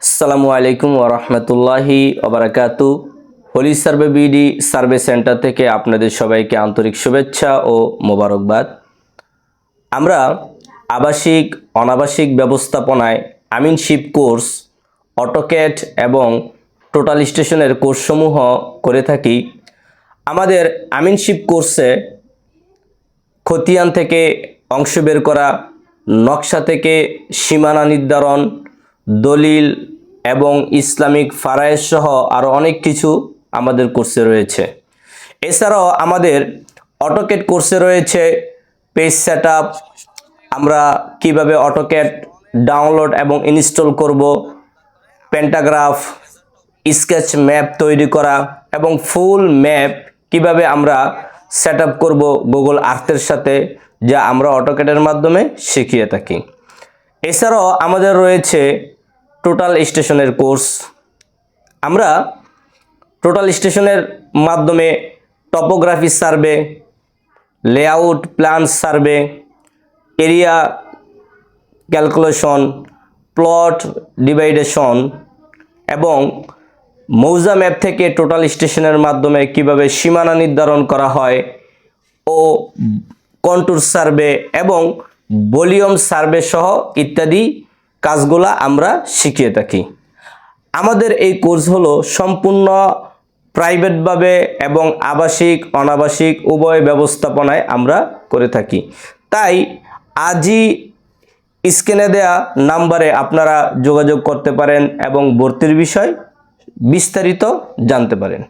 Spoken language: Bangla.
আসসালামু আলাইকুম ওরহমতুল্লাহি ওবরাকাতু holy survey BD survey center থেকে আপনাদের সবাইকে আন্তরিক শুভেচ্ছা ও মোবারকবাদ। আমরা আবাসিক, অনাবাসিক ব্যবস্থাপনায় আমিনশিপ কোর্স অটোক্যাট এবং টোটাল স্টেশনের কোর্সসমূহ করে থাকি। আমাদের আমিনশিপ কোর্সে খতিয়ান থেকে অংশ বের করা, নকশা থেকে সীমানা নির্ধারণ দলিল এবং ইসলামিক ফারায়েজ সহ আরও অনেক কিছু আমাদের কোর্সে রয়েছে। এছাড়াও আমাদের অটোকেট কোর্সে রয়েছে পেজ সেট আমরা কীভাবে অটোক্যাট ডাউনলোড এবং ইনস্টল করব পেন্টাগ্রাফ স্কেচ ম্যাপ তৈরি করা এবং ফুল ম্যাপ কীভাবে আমরা সেট আপ করব গুগল আর্থের সাথে, যা আমরা অটোক্যাটের মাধ্যমে শিখিয়ে থাকি। এছাড়াও আমাদের রয়েছে টোটাল স্টেশনের কোর্স। আমরা টোটাল স্টেশনের মাধ্যমে topography survey layout plan survey area calculation plot division এবং মৌজা ম্যাপ থেকে টোটাল স্টেশনের মাধ্যমে কীভাবে সীমানা নির্ধারণ করা হয় ও কন্টুর সার্ভে এবং ভলিউম সার্ভে সহ ইত্যাদি কাজগুলা আমরা শিখিয়ে থাকি। আমাদের এই কোর্স হলো সম্পূর্ণ প্রাইভেটভাবে এবং আবাসিক, অনাবাসিক, উভয় ব্যবস্থাপনায় আমরা করে থাকি। তাই আজই স্ক্রিনে দেয়া নাম্বারে আপনারা যোগাযোগ করতে পারেন এবং ভর্তির বিষয় বিস্তারিত জানতে পারেন।